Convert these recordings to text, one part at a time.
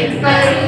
Inspiring.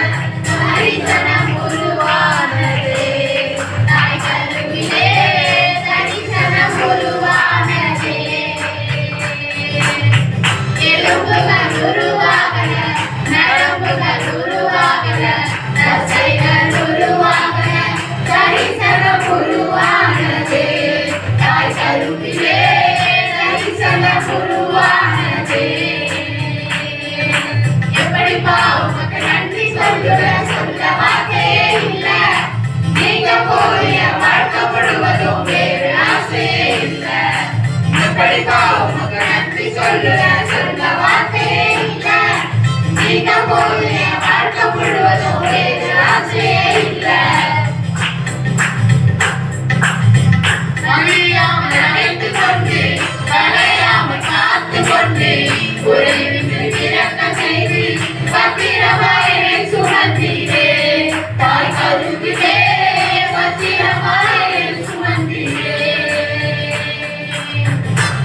Yeah.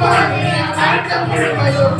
பாதையை வாழ்க்கை முழுவதும்